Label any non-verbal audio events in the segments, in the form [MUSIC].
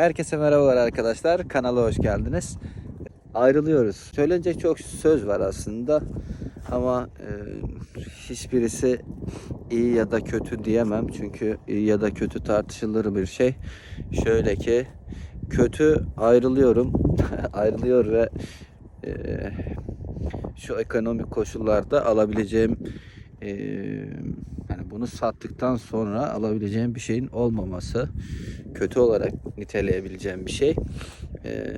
Herkese merhabalar arkadaşlar. Kanala hoş geldiniz. Ayrılıyoruz. Söylenecek çok söz var aslında. Ama e, hiçbirisi iyi ya da kötü diyemem. Çünkü iyi ya da kötü tartışılır bir şey. Şöyle ki kötü ayrılıyorum. [LAUGHS] Ayrılıyor ve e, şu ekonomik koşullarda alabileceğim e, bunu sattıktan sonra alabileceğim bir şeyin olmaması kötü olarak niteleyebileceğim bir şey. E,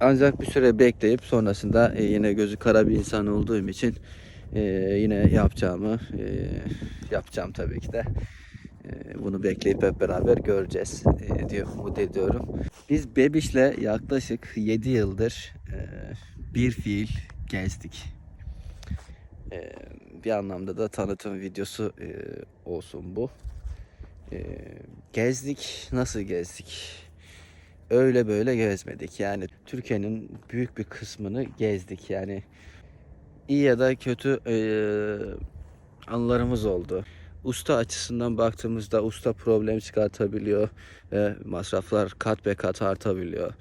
ancak bir süre bekleyip sonrasında e, yine gözü kara bir insan olduğum için e, yine yapacağımı e, yapacağım tabii ki de. Bunu bekleyip hep beraber göreceğiz e, diye umut ediyorum. Biz Bebiş'le yaklaşık 7 yıldır bir fiil gezdik. Bir anlamda da tanıtım videosu e, olsun bu. E, gezdik, nasıl gezdik? Öyle böyle gezmedik. Yani Türkiye'nin büyük bir kısmını gezdik. Yani iyi ya da kötü e, anılarımız oldu. Usta açısından baktığımızda usta problem çıkartabiliyor ve masraflar kat be kat artabiliyor.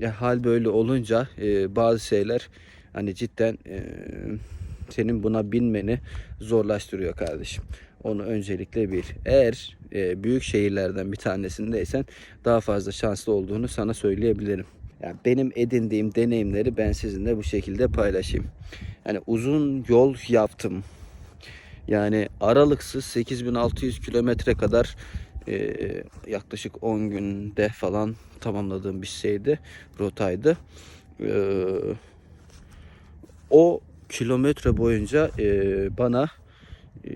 E, hal böyle olunca e, bazı şeyler hani cidden e, senin buna binmeni zorlaştırıyor kardeşim. Onu öncelikle bil. Eğer e, büyük şehirlerden bir tanesindeysen daha fazla şanslı olduğunu sana söyleyebilirim. Yani benim edindiğim deneyimleri ben sizinle bu şekilde paylaşayım. Yani uzun yol yaptım. Yani aralıksız 8600 kilometre kadar e, yaklaşık 10 günde falan tamamladığım bir şeydi. Rotaydı. E, o kilometre boyunca e, bana e,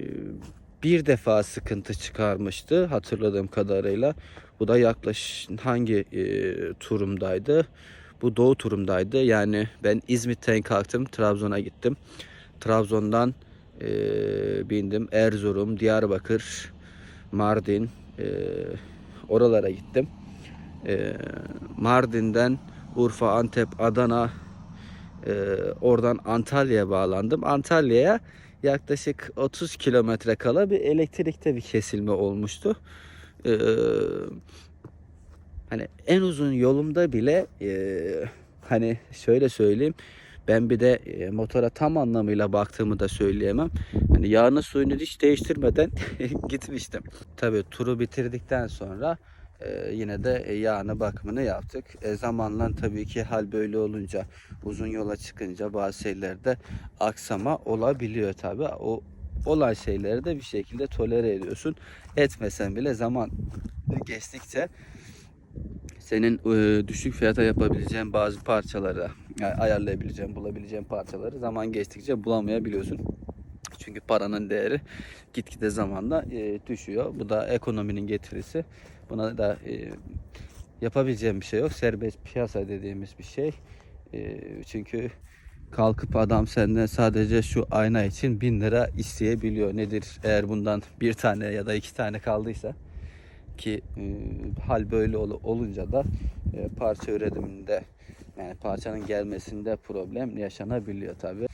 bir defa sıkıntı çıkarmıştı hatırladığım kadarıyla. Bu da yaklaşık hangi e, turumdaydı? Bu doğu turumdaydı. Yani ben İzmit'ten kalktım, Trabzon'a gittim. Trabzon'dan e, bindim Erzurum, Diyarbakır, Mardin e, oralara gittim. E, Mardin'den Urfa, Antep, Adana, e, oradan Antalya'ya bağlandım. Antalya'ya yaklaşık 30 kilometre kala bir elektrikte bir kesilme olmuştu. Ee, hani en uzun yolumda bile e, hani şöyle söyleyeyim ben bir de e, motora tam anlamıyla baktığımı da söyleyemem. Hani yağını suyunu hiç değiştirmeden [LAUGHS] gitmiştim. Tabii turu bitirdikten sonra e, yine de e, yağını bakımını yaptık. E, zamanla tabii ki hal böyle olunca uzun yola çıkınca bazı şeylerde aksama olabiliyor tabii. O olan şeyleri de bir şekilde tolere ediyorsun. Etmesen bile zaman geçtikçe senin e, düşük fiyata yapabileceğin bazı parçaları yani ayarlayabileceğin, bulabileceğin parçaları zaman geçtikçe bulamayabiliyorsun. Çünkü paranın değeri gitgide zamanla e, düşüyor. Bu da ekonominin getirisi. Buna da e, yapabileceğim bir şey yok. Serbest piyasa dediğimiz bir şey. E, çünkü kalkıp adam senden sadece şu ayna için bin lira isteyebiliyor. Nedir eğer bundan bir tane ya da iki tane kaldıysa ki e, hal böyle ol- olunca da e, parça üretiminde yani parçanın gelmesinde problem yaşanabiliyor tabi.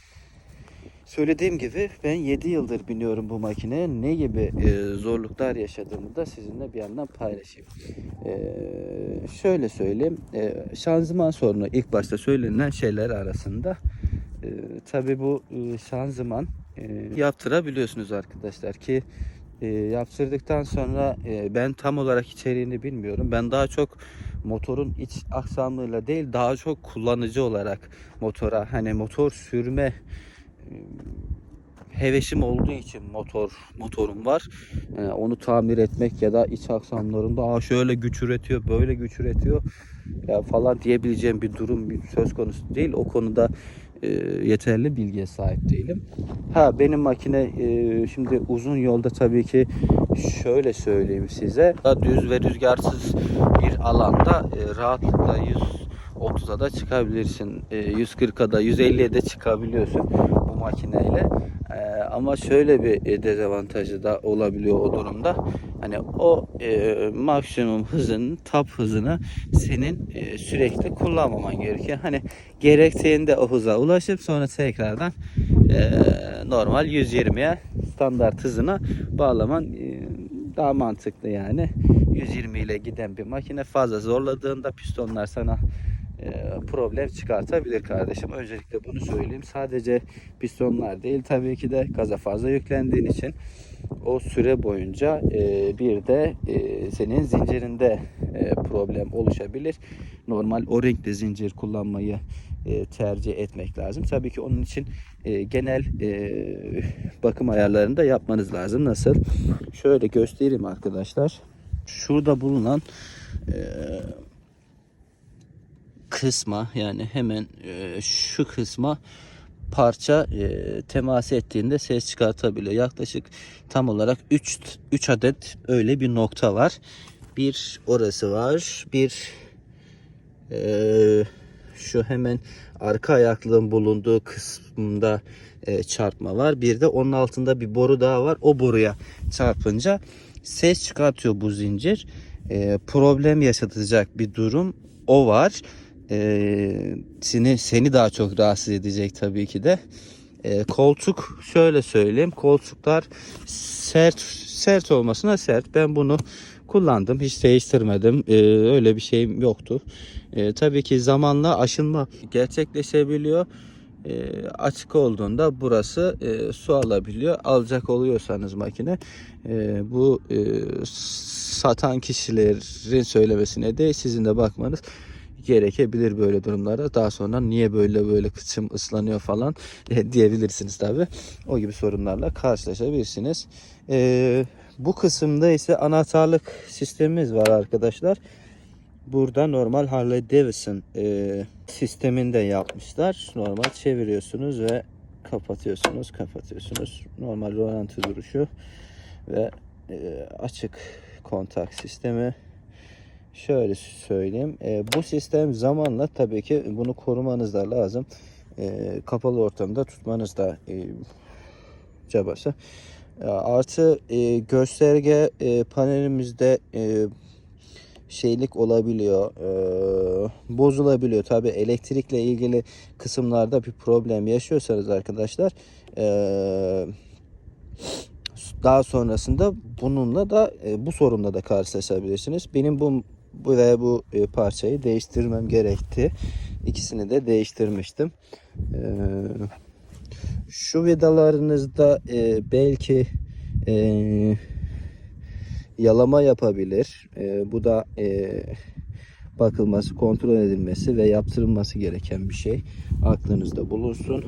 Söylediğim gibi ben 7 yıldır biniyorum bu makineye. Ne gibi e, zorluklar yaşadığımı da sizinle bir yandan paylaşayım. E, şöyle söyleyeyim. E, şanzıman sorunu ilk başta söylenen şeyler arasında. E, tabii bu e, şanzıman e, yaptırabiliyorsunuz arkadaşlar ki e, yaptırdıktan sonra e, ben tam olarak içeriğini bilmiyorum. Ben daha çok motorun iç aksamıyla değil daha çok kullanıcı olarak motora hani motor sürme hevesim olduğu için motor motorum var. Yani onu tamir etmek ya da iç aksamlarında Aa şöyle güç üretiyor, böyle güç üretiyor ya falan diyebileceğim bir durum bir söz konusu değil. O konuda e, yeterli bilgiye sahip değilim. Ha benim makine e, şimdi uzun yolda tabii ki şöyle söyleyeyim size. Düz ve rüzgarsız bir alanda e, rahatlıkla 130'a da çıkabilirsin. E, 140'a da 150'ye de çıkabiliyorsun makineyle. E, ama şöyle bir e, dezavantajı da olabiliyor o durumda. Hani o e, maksimum hızın, top hızını senin e, sürekli kullanmaman gerekiyor. Hani gerektiğinde o hıza ulaşıp sonra tekrardan e, normal 120'ye standart hızına bağlaman e, daha mantıklı yani. 120 ile giden bir makine fazla zorladığında pistonlar sana problem çıkartabilir kardeşim. Öncelikle bunu söyleyeyim. Sadece pistonlar değil tabii ki de gaza fazla yüklendiğin için o süre boyunca e, bir de e, senin zincirinde e, problem oluşabilir. Normal o-ringli zincir kullanmayı e, tercih etmek lazım. Tabii ki onun için e, genel e, bakım ayarlarını da yapmanız lazım. Nasıl? Şöyle göstereyim arkadaşlar. Şurada bulunan e, kısma yani hemen e, şu kısma parça e, temas ettiğinde ses çıkartabiliyor. Yaklaşık tam olarak 3 3 adet öyle bir nokta var. Bir orası var. Bir e, şu hemen arka ayaklığın bulunduğu kısmında çarpma var. Bir de onun altında bir boru daha var. O boruya çarpınca ses çıkartıyor bu zincir. Problem yaşatacak bir durum o var. E, seni, seni daha çok rahatsız edecek tabii ki de. E, koltuk şöyle söyleyeyim. Koltuklar sert sert olmasına sert. Ben bunu kullandım. Hiç değiştirmedim. E, öyle bir şeyim yoktu. E, tabii ki zamanla aşınma gerçekleşebiliyor. E, açık olduğunda burası e, su alabiliyor. Alacak oluyorsanız makine e, bu e, satan kişilerin söylemesine değil sizin de bakmanız gerekebilir böyle durumlarda. Daha sonra niye böyle böyle kıçım ıslanıyor falan e, diyebilirsiniz tabi. O gibi sorunlarla karşılaşabilirsiniz. E, bu kısımda ise anahtarlık sistemimiz var arkadaşlar. Burada normal Harley Davidson e, sisteminde yapmışlar. Normal çeviriyorsunuz ve kapatıyorsunuz, kapatıyorsunuz. Normal rolanti duruşu ve e, açık kontak sistemi. Şöyle söyleyeyim. E, bu sistem zamanla tabii ki bunu korumanız da lazım. E, kapalı ortamda tutmanız da e, cabası. E, artı e, gösterge e, panelimizde e, şeylik olabiliyor, e, bozulabiliyor. Tabi elektrikle ilgili kısımlarda bir problem yaşıyorsanız arkadaşlar, e, daha sonrasında bununla da e, bu sorunla da karşılaşabilirsiniz. Benim bu bu ve bu parçayı değiştirmem gerekti. İkisini de değiştirmiştim. E, şu vidalarınızda e, belki e, yalama yapabilir. Bu da bakılması, kontrol edilmesi ve yaptırılması gereken bir şey. Aklınızda bulunsun.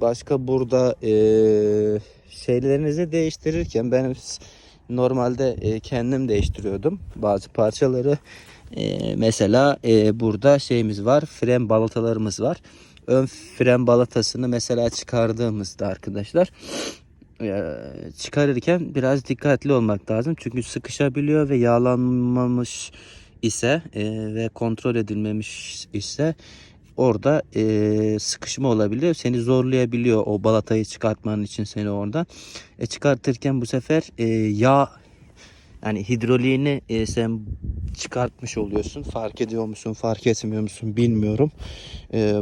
Başka burada şeylerinizi değiştirirken ben normalde e, kendim değiştiriyordum bazı parçaları. E, mesela e, burada şeyimiz var, fren balatalarımız var. Ön fren balatasını mesela çıkardığımızda arkadaşlar e, çıkarırken biraz dikkatli olmak lazım. Çünkü sıkışabiliyor ve yağlanmamış ise e, ve kontrol edilmemiş ise orada e, sıkışma olabiliyor. Seni zorlayabiliyor o balatayı çıkartmanın için seni oradan. E, çıkartırken bu sefer e, yağ yani hidroliğini e, sen çıkartmış oluyorsun. Fark ediyor musun, fark etmiyor musun bilmiyorum. E,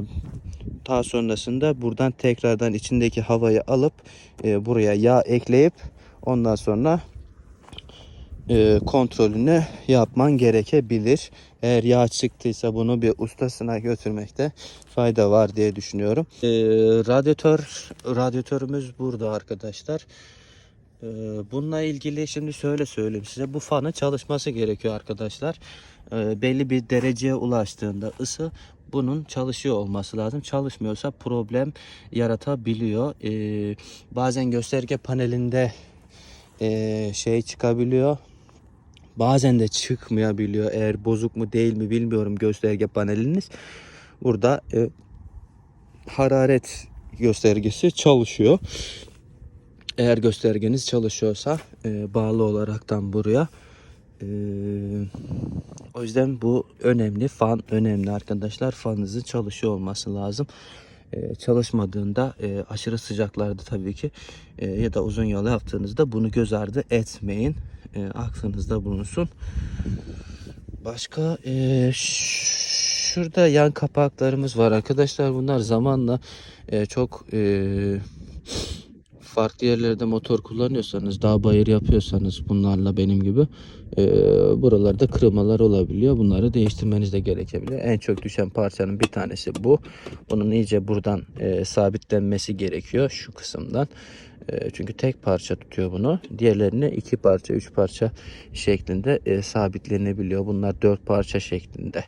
daha sonrasında buradan tekrardan içindeki havayı alıp e, buraya yağ ekleyip ondan sonra e, kontrolünü yapman gerekebilir. Eğer yağ çıktıysa bunu bir ustasına götürmekte fayda var diye düşünüyorum. E, radyatör radyatörümüz burada arkadaşlar. E, bununla ilgili şimdi şöyle söyleyeyim size. Bu fanın çalışması gerekiyor arkadaşlar. E, belli bir dereceye ulaştığında ısı bunun çalışıyor olması lazım. Çalışmıyorsa problem yaratabiliyor. E, bazen gösterge panelinde e, şey çıkabiliyor. Bazen de çıkmayabiliyor. Eğer bozuk mu değil mi bilmiyorum gösterge paneliniz. Burada e, hararet göstergesi çalışıyor. Eğer göstergeniz çalışıyorsa e, bağlı olaraktan buraya. E, o yüzden bu önemli. Fan önemli arkadaşlar. Fanınızın çalışıyor olması lazım. E, çalışmadığında e, aşırı sıcaklarda tabii ki e, ya da uzun yol yaptığınızda bunu göz ardı etmeyin. Aklınızda bulunsun. Başka şurada yan kapaklarımız var arkadaşlar. Bunlar zamanla çok farklı yerlerde motor kullanıyorsanız, dağ bayır yapıyorsanız bunlarla benim gibi e, buralarda kırılmalar olabiliyor. Bunları değiştirmeniz de gerekebiliyor. En çok düşen parçanın bir tanesi bu. Bunun iyice buradan e, sabitlenmesi gerekiyor şu kısımdan. E, çünkü tek parça tutuyor bunu. Diğerlerini iki parça, üç parça şeklinde e, sabitlenebiliyor. Bunlar dört parça şeklinde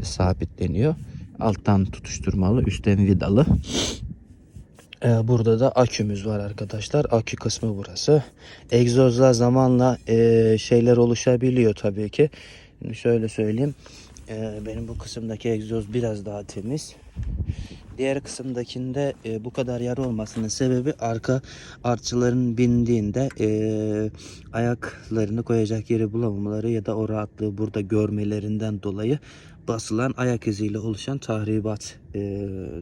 e, sabitleniyor. Alttan tutuşturmalı, üstten vidalı. Ee, burada da akümüz var arkadaşlar. Akü kısmı burası. Egzozla zamanla e, şeyler oluşabiliyor tabii ki. Şimdi şöyle söyleyeyim. Ee, benim bu kısımdaki egzoz biraz daha temiz. Diğer kısımdakinde e, bu kadar yer olmasının sebebi arka artçıların bindiğinde e, ayaklarını koyacak yeri bulamamaları ya da o rahatlığı burada görmelerinden dolayı basılan ayak iziyle oluşan tahribat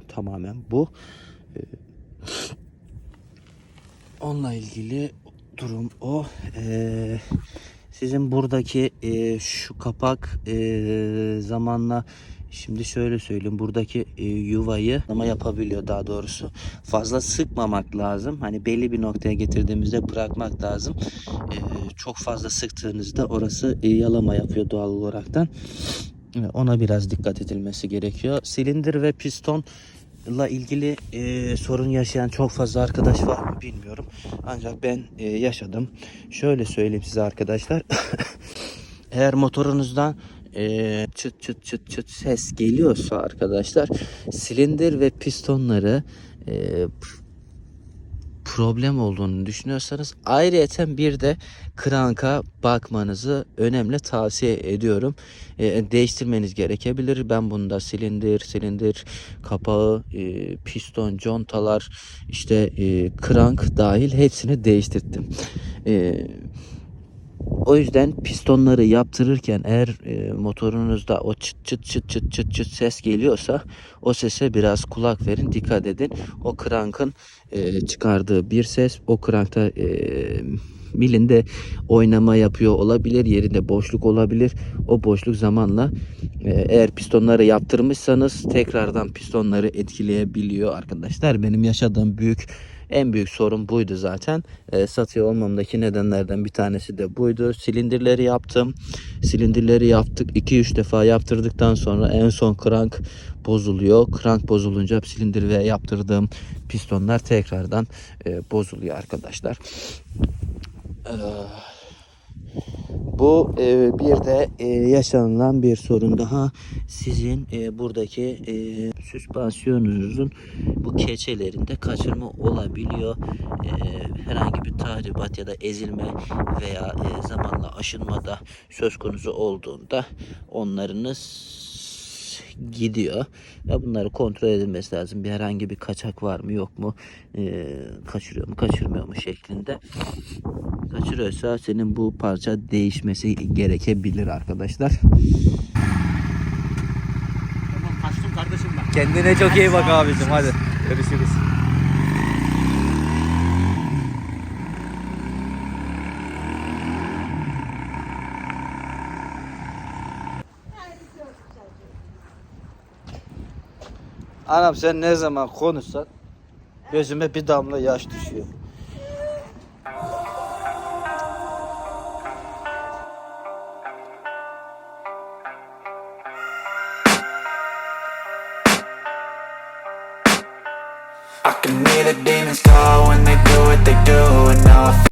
tamamen bu. Onunla ilgili durum o. Ee, sizin buradaki e, şu kapak e, zamanla şimdi şöyle söyleyeyim buradaki e, yuvayı ama yapabiliyor daha doğrusu. Fazla sıkmamak lazım. Hani belli bir noktaya getirdiğimizde bırakmak lazım. E, çok fazla sıktığınızda orası e, yalama yapıyor doğal olaraktan. Ona biraz dikkat edilmesi gerekiyor. Silindir ve piston ile ilgili e, sorun yaşayan çok fazla arkadaş var mı bilmiyorum. Ancak ben e, yaşadım. Şöyle söyleyeyim size arkadaşlar. [LAUGHS] Eğer motorunuzdan e, çıt çıt çıt çıt ses geliyorsa arkadaşlar silindir ve pistonları e, problem olduğunu düşünüyorsanız ayrıyeten bir de kranka bakmanızı önemli tavsiye ediyorum. E, değiştirmeniz gerekebilir. Ben bunda silindir, silindir kapağı, e, piston, contalar, işte e, krank dahil hepsini değiştirdim. E, o yüzden pistonları yaptırırken eğer e, motorunuzda o çıt çıt çıt çıt çıt çıt ses geliyorsa o sese biraz kulak verin dikkat edin. O krankın e, çıkardığı bir ses o krankta e, milinde oynama yapıyor olabilir yerinde boşluk olabilir. O boşluk zamanla e, eğer pistonları yaptırmışsanız tekrardan pistonları etkileyebiliyor arkadaşlar. Benim yaşadığım büyük en büyük sorun buydu zaten. E, satıyor olmamdaki nedenlerden bir tanesi de buydu. Silindirleri yaptım. Silindirleri yaptık. 2-3 defa yaptırdıktan sonra en son krank bozuluyor. Krank bozulunca silindir ve yaptırdığım pistonlar tekrardan e, bozuluyor arkadaşlar. Ee, bu e, bir de e, yaşanılan bir sorun daha sizin e, buradaki e, süspansiyonunuzun bu keçelerinde kaçırma olabiliyor. E, herhangi bir tahribat ya da ezilme veya e, zamanla aşınma da söz konusu olduğunda onlarınız gidiyor ve bunları kontrol edilmesi lazım. Bir herhangi bir kaçak var mı yok mu e, kaçırıyor mu kaçırmıyor mu şeklinde kaçırıyorsa senin bu parça değişmesi gerekebilir arkadaşlar. Tamam kaçtım kardeşim ben. Kendine çok iyi bak abicim hadi. Görüşürüz. Anam sen ne zaman konuşsan gözüme bir damla yaş düşüyor.